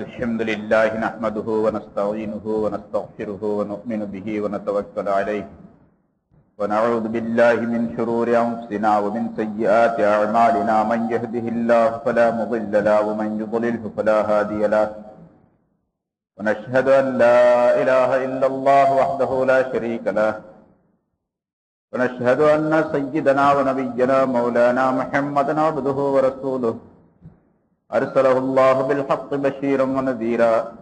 الحمد لله نحمده ونستعينه ونستغفره ونؤمن به ونتوكل عليه ونعوذ بالله من شرور أنفسنا ومن سيئات أعمالنا من يهده الله فلا مضل له ومن يضلله فلا هادي له ونشهد أن لا إله إلا الله وحده لا شريك له ونشهد أن سيدنا ونبينا مولانا محمدا عبده ورسوله أرسله الله بالحق بشيرا ونذيرا.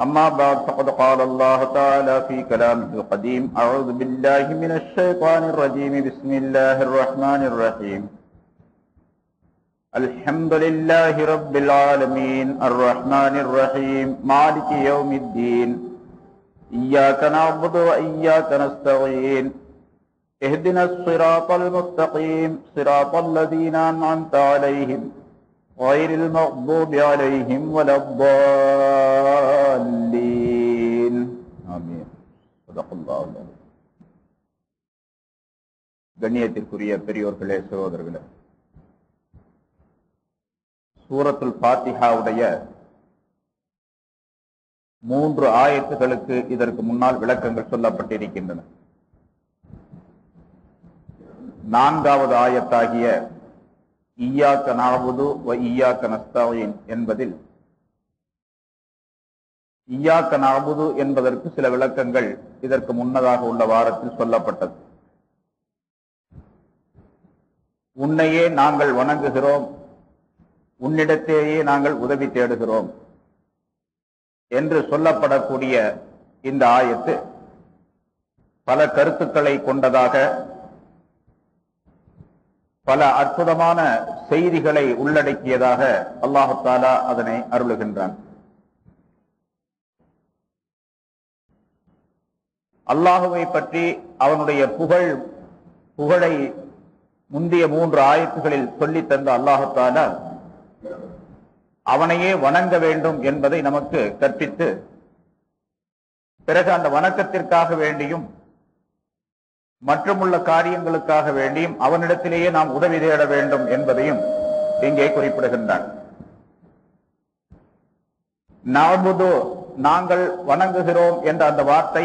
أما بعد فقد قال الله تعالى في كلامه القديم أعوذ بالله من الشيطان الرجيم. بسم الله الرحمن الرحيم. الحمد لله رب العالمين. الرحمن الرحيم. مالك يوم الدين. إياك نعبد وإياك نستعين. اهدنا الصراط المستقيم. صراط الذين أنعمت عليهم. غير المغضوب عليهم ولا الضالين آمين صدق الله العظيم கண்ணியத்திற்குரிய பெரியோர்களே சகோதரர்களே சூரத்துல் பாத்திஹாவுடைய மூன்று ஆயத்துகளுக்கு இதற்கு முன்னால் விளக்கங்கள் சொல்லப்பட்டிருக்கின்றன நான்காவது ஆயத்தாகிய ஈயாக்க நாவுது வ ஈயாக்க நஸ்தாயின் என்பதில். ஈயாக்க நாபுது என்பதற்கு சில விளக்கங்கள் இதற்கு முன்னதாக உள்ள வாரத்தில் சொல்லப்பட்டது. உன்னையே நாங்கள் வணங்குகிறோம். உன்னிடத்தேயே நாங்கள் உதவி தேடுகிறோம். என்று சொல்லப்படக்கூடிய இந்த ஆயத்து பல கருத்துக்களை கொண்டதாக பல அற்புதமான செய்திகளை உள்ளடக்கியதாக அல்லாஹத்தாலா அதனை அருளுகின்றான். அல்லாஹுவை பற்றி அவனுடைய புகழ் புகழை முந்தைய மூன்று ஆயத்துகளில் சொல்லி தந்த அல்லாஹத்தால அவனையே வணங்க வேண்டும் என்பதை நமக்கு கற்பித்து பிறகு அந்த வணக்கத்திற்காக வேண்டியும் மற்றுமுள்ள காரியங்களுக்காக வேண்டியும் அவனிடத்திலேயே நாம் உதவி தேட வேண்டும் என்பதையும் இங்கே குறிப்பிடுகின்றான். நாங்கள் வணங்குகிறோம் என்ற அந்த வார்த்தை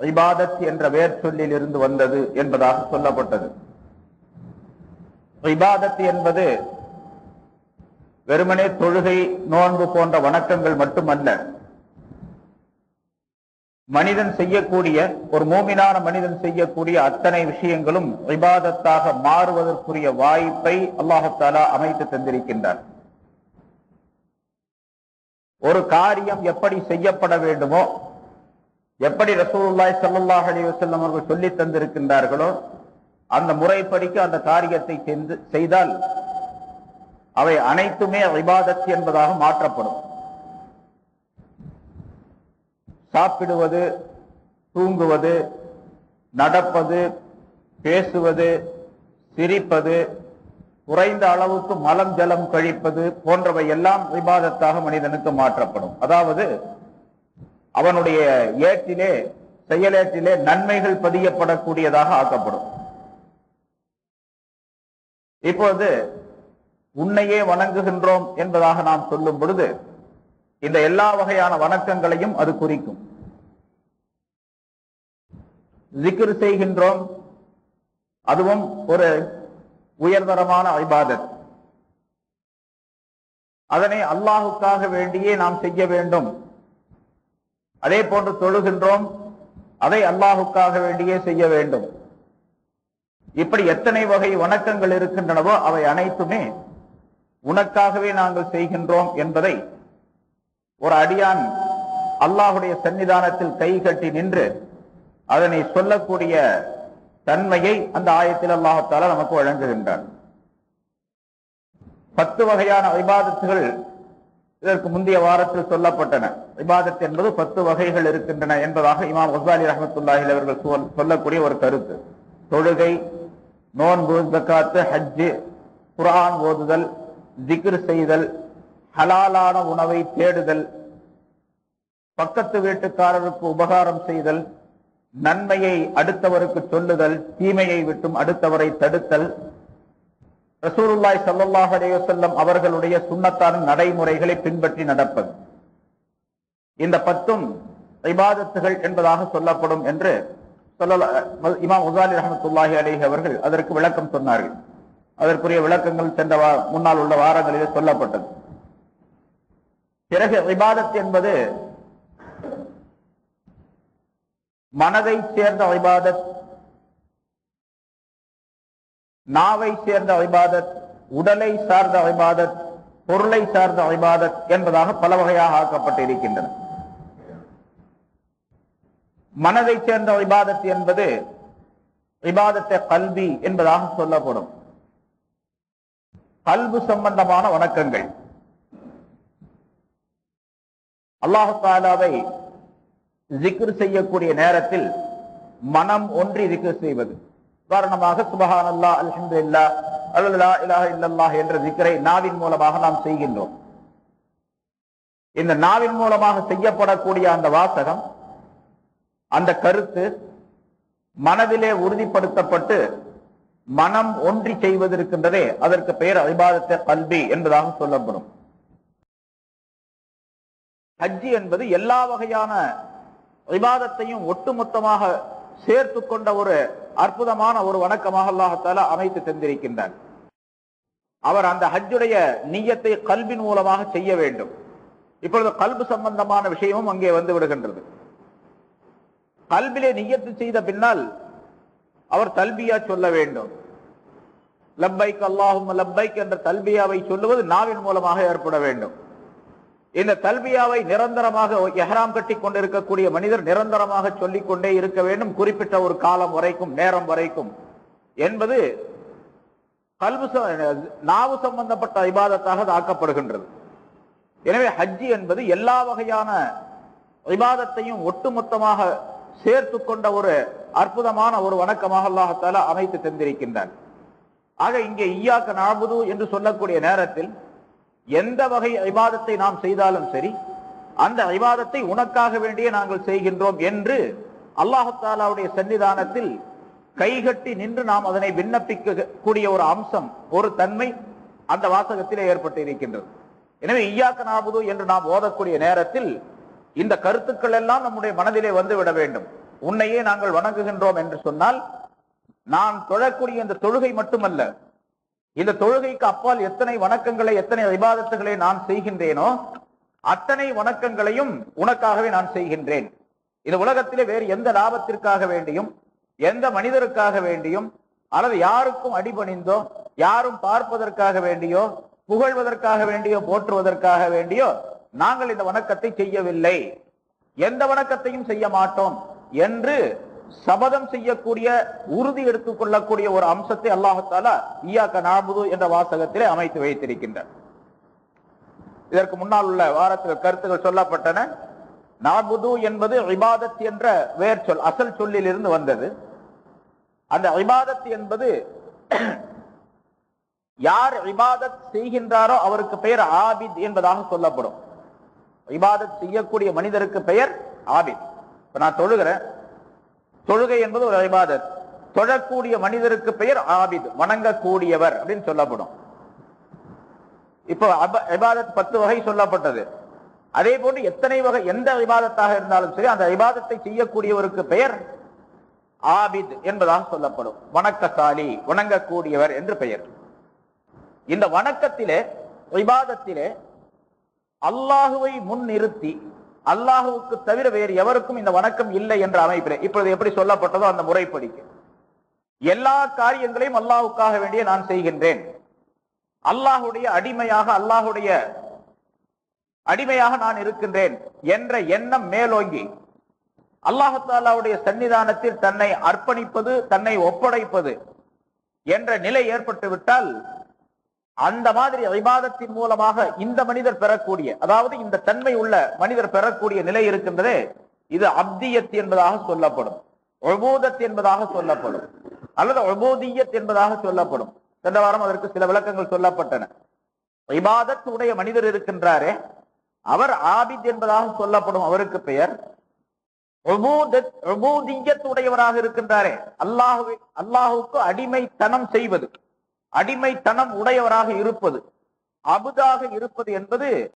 இபாதத் என்ற வேர் சொல்லில் இருந்து வந்தது என்பதாக சொல்லப்பட்டது. இபாதத் என்பது வெறுமனே தொழுகை நோன்பு போன்ற வணக்கங்கள் மட்டுமல்ல மனிதன் செய்யக்கூடிய ஒரு மூமினான மனிதன் செய்யக்கூடிய அத்தனை விஷயங்களும் விவாதத்தாக மாறுவதற்குரிய வாய்ப்பை அல்லாஹாலா அமைத்து தந்திருக்கின்றார் ஒரு காரியம் எப்படி செய்யப்பட வேண்டுமோ எப்படி ரசூலுல்லாய் சல்லாஹ் அலி வசல்லம் அவர்கள் சொல்லி தந்திருக்கின்றார்களோ அந்த முறைப்படிக்கு அந்த காரியத்தை செய்தால் அவை அனைத்துமே விவாதத்து என்பதாக மாற்றப்படும். சாப்பிடுவது தூங்குவது நடப்பது பேசுவது சிரிப்பது குறைந்த அளவுக்கு மலம் ஜலம் கழிப்பது போன்றவை எல்லாம் விவாதத்தாக மனிதனுக்கு மாற்றப்படும். அதாவது அவனுடைய ஏற்றிலே செயலேற்றிலே நன்மைகள் பதியப்படக்கூடியதாக ஆக்கப்படும். இப்போது உன்னையே வணங்குகின்றோம் என்பதாக நாம் சொல்லும் பொழுது இந்த எல்லா வகையான வணக்கங்களையும் அது குறிக்கும். ஜிக்ரு செய்கின்றோம். அதுவும் ஒரு உயர்தரமான ஐபாதத் அதனை அல்லாஹுக்காக வேண்டியே நாம் செய்ய வேண்டும். அதே போன்று தொழுகின்றோம். அதை அல்லாஹுக்காக வேண்டியே செய்ய வேண்டும். இப்படி எத்தனை வகை வணக்கங்கள் இருக்கின்றனவோ அவை அனைத்துமே உனக்காகவே நாங்கள் செய்கின்றோம் என்பதை ஒரு அடியான் அல்லாஹுடைய சன்னிதானத்தில் கை கட்டி நின்று அதனை சொல்லக்கூடிய தன்மையை அந்த ஆயத்தில் அல்லாஹால நமக்கு வழங்குகின்றான். பத்து வகையான விவாதத்துகள் இதற்கு முந்தைய வாரத்தில் சொல்லப்பட்டன. விவாதத் என்பது பத்து வகைகள் இருக்கின்றன என்பதாக இமாம் ஹசாலி ரஹமத்துல்லாஹில் அவர்கள் சொல்லக்கூடிய ஒரு கருத்து. தொழுகை நோன்பு ஜக்காத்து ஹஜ்ஜு குரான் ஓதுதல் திக்ர் செய்தல் ஹலாலான உணவை தேடுதல் பக்கத்து வீட்டுக்காரருக்கு உபகாரம் செய்தல் நன்மையை அடுத்தவருக்கு சொல்லுதல் தீமையை விட்டும் அடுத்தவரை தடுத்தல். ரசூருல்லாய் சல்லாஹ் அலையுசல்லம் அவர்களுடைய சுண்ணத்தான நடைமுறைகளை பின்பற்றி நடப்பது. இந்த பத்தும் இபாதத்துகள் என்பதாக சொல்லப்படும் என்று சொல்லல இமாம் உசாலி ரஹமத்துல்லாஹி அலேஹி அவர்கள் அதற்கு விளக்கம் சொன்னார்கள். அதற்குரிய விளக்கங்கள் சென்ற முன்னால் உள்ள வாரங்களிலே சொல்லப்பட்டது. பிறகு விவாதத்து என்பது மனதை சேர்ந்த ஐபாதத் நாவை சேர்ந்த ஐபாதத் உடலை சார்ந்த ஐபாதத் பொருளை சார்ந்த ஐபாதத் என்பதாக பல வகையாக ஆக்கப்பட்டிருக்கின்றன. மனதை சேர்ந்த ஐபாதத் என்பது இபாதத்தை கல்வி என்பதாக சொல்லப்படும். கல்வி சம்பந்தமான வணக்கங்கள். அல்லாஹு தாலாவை ஜிக்ரு செய்யக்கூடிய நேரத்தில் மனம் ஒன்றி ஜிக்ரு செய்வது. உதாரணமாக சுபஹான் அல்லா அல்ஹம்துலில்லா அல்லா இலாஹ இல்லல்லாஹ் என்ற ஜிக்கரை நாவின் மூலமாக நாம் செய்கின்றோம். இந்த நாவின் மூலமாக செய்யப்படக்கூடிய அந்த வாசகம் அந்த கருத்து மனதிலே உறுதிப்படுத்தப்பட்டு மனம் ஒன்றி செய்வது இருக்கின்றதே அதற்கு பெயர் அபிபாதத்தை கல்வி என்பதாக சொல்லப்படும். ஹஜ்ஜி என்பது எல்லா வகையான விவாதத்தையும் ஒட்டுமொத்தமாக சேர்த்து கொண்ட ஒரு அற்புதமான ஒரு வணக்கமாக அல்லாஹால அமைத்து தந்திருக்கின்றார் அவர் அந்த ஹஜ்ஜுடைய நீயத்தை கல்வின் மூலமாக செய்ய வேண்டும். இப்பொழுது கல்பு சம்பந்தமான விஷயமும் அங்கே வந்து விடுகின்றது. கல்விலே நியத்து செய்த பின்னால் அவர் தல்பியா சொல்ல வேண்டும். லப்பைக் அல்லாஹும் லப்பைக் என்ற தல்பியாவை சொல்லுவது நாவின் மூலமாக ஏற்பட வேண்டும். இந்த தல்பியாவை நிரந்தரமாக எஹராம் கட்டி கொண்டிருக்கக்கூடிய மனிதர் நிரந்தரமாக சொல்லிக் கொண்டே இருக்க வேண்டும். குறிப்பிட்ட ஒரு காலம் வரைக்கும் நேரம் வரைக்கும். என்பது கல்வி ச- நாவு சம்பந்தப்பட்ட விவாதத்தாக அது ஆக்கப்படுகின்றது. எனவே ஹஜ்ஜி என்பது எல்லா வகையான விவாதத்தையும் ஒட்டுமொத்தமாக சேர்த்து கொண்ட ஒரு அற்புதமான ஒரு வணக்கமாக அல்லாஹால அமைத்து தந்திருக்கின்றார் ஆக இங்கே ஈயாக்க நாபுது என்று சொல்லக்கூடிய நேரத்தில் எந்த வகை இபாதத்தை நாம் செய்தாலும் சரி அந்த இபாதத்தை உனக்காக வேண்டியே நாங்கள் செய்கின்றோம் என்று அல்லாஹாலாவுடைய சன்னிதானத்தில் கைகட்டி நின்று நாம் அதனை விண்ணப்பிக்க கூடிய ஒரு அம்சம் ஒரு தன்மை அந்த வாசகத்திலே ஏற்பட்டு இருக்கின்றது எனவே ஈயாக்க நாபுது என்று நாம் ஓதக்கூடிய நேரத்தில் இந்த கருத்துக்கள் எல்லாம் நம்முடைய மனதிலே வந்துவிட வேண்டும். உன்னையே நாங்கள் வணங்குகின்றோம் என்று சொன்னால் நான் தொழக்கூடிய இந்த தொழுகை மட்டுமல்ல இந்த தொழுகைக்கு அப்பால் எத்தனை வணக்கங்களை எத்தனை விவாதத்துகளை நான் செய்கின்றேனோ அத்தனை வணக்கங்களையும் உனக்காகவே நான் செய்கின்றேன். இந்த உலகத்திலே வேறு எந்த லாபத்திற்காக வேண்டியும் எந்த மனிதருக்காக வேண்டியும் அல்லது யாருக்கும் அடிபணிந்தோ யாரும் பார்ப்பதற்காக வேண்டியோ புகழ்வதற்காக வேண்டியோ போற்றுவதற்காக வேண்டியோ நாங்கள் இந்த வணக்கத்தை செய்யவில்லை. எந்த வணக்கத்தையும் செய்ய மாட்டோம் என்று சபதம் செய்யக்கூடிய உறுதி எடுத்துக் கொள்ளக்கூடிய ஒரு அம்சத்தை அல்லாஹால ஈயாக்க நாபுது என்ற வாசகத்திலே அமைத்து வைத்திருக்கின்றார். இதற்கு முன்னால் உள்ள வாரத்தில் கருத்துகள் சொல்லப்பட்டன. நாபுது என்பது இபாதத் என்ற வேர் சொல் அசல் சொல்லில் இருந்து வந்தது. அந்த இபாதத் என்பது யார் இபாதத் செய்கின்றாரோ அவருக்கு பெயர் ஆபித் என்பதாக சொல்லப்படும். இபாதத் செய்யக்கூடிய மனிதருக்கு பெயர் ஆபித். இப்ப நான் தொழுகிறேன். தொழுகை என்பது ஒரு இபாதத். தொழக்கூடிய மனிதருக்கு பெயர் ஆபித் வணங்கக்கூடியவர் அப்படின்னு சொல்லப்படும். இப்போ அப- பத்து வகை சொல்லப்பட்டது. அதே போன்று எத்தனை வகை எந்த இபாதத்தாக இருந்தாலும் சரி அந்த விவாதத்தை செய்யக்கூடியவருக்கு பெயர் ஆபித் என்பதாக சொல்லப்படும். வணக்கசாலி வணங்கக்கூடியவர் என்று பெயர். இந்த வணக்கத்திலே விவாதத்திலே அல்லாஹுவை முன் நிறுத்தி அல்லாஹுவுக்கு தவிர வேறு எவருக்கும் இந்த வணக்கம் இல்லை என்ற அமைப்பில். இப்பொழுது எப்படி சொல்லப்பட்டதோ அந்த முறைப்படிக்கு எல்லா காரியங்களையும் அல்லாஹுக்காக வேண்டிய நான் செய்கின்றேன். அல்லாஹுடைய அடிமையாக அல்லாஹுடைய அடிமையாக நான் இருக்கின்றேன் என்ற எண்ணம் மேலோங்கி அல்லாஹத்தாலாவுடைய சன்னிதானத்தில் தன்னை அர்ப்பணிப்பது தன்னை ஒப்படைப்பது என்ற நிலை ஏற்பட்டு விட்டால் அந்த மாதிரி விவாதத்தின் மூலமாக இந்த மனிதர் பெறக்கூடிய அதாவது இந்த தன்மை உள்ள மனிதர் பெறக்கூடிய நிலை இருக்கின்றதே இது அப்தியத் என்பதாக சொல்லப்படும். ஒபூதத் என்பதாக சொல்லப்படும். அல்லது ஒபூதியத் என்பதாக சொல்லப்படும். சென்ற வாரம் அதற்கு சில விளக்கங்கள் சொல்லப்பட்டன. இபாதத் உடைய மனிதர் இருக்கின்றாரே அவர் ஆபித் என்பதாக சொல்லப்படும் அவருக்கு பெயர். உடையவராக இருக்கின்றாரே அல்லாஹு அல்லாஹுக்கு அடிமைத்தனம் செய்வது. அடிமைத்தனம் உடையவராக இருப்பது அபுதாக இருப்பது என்பது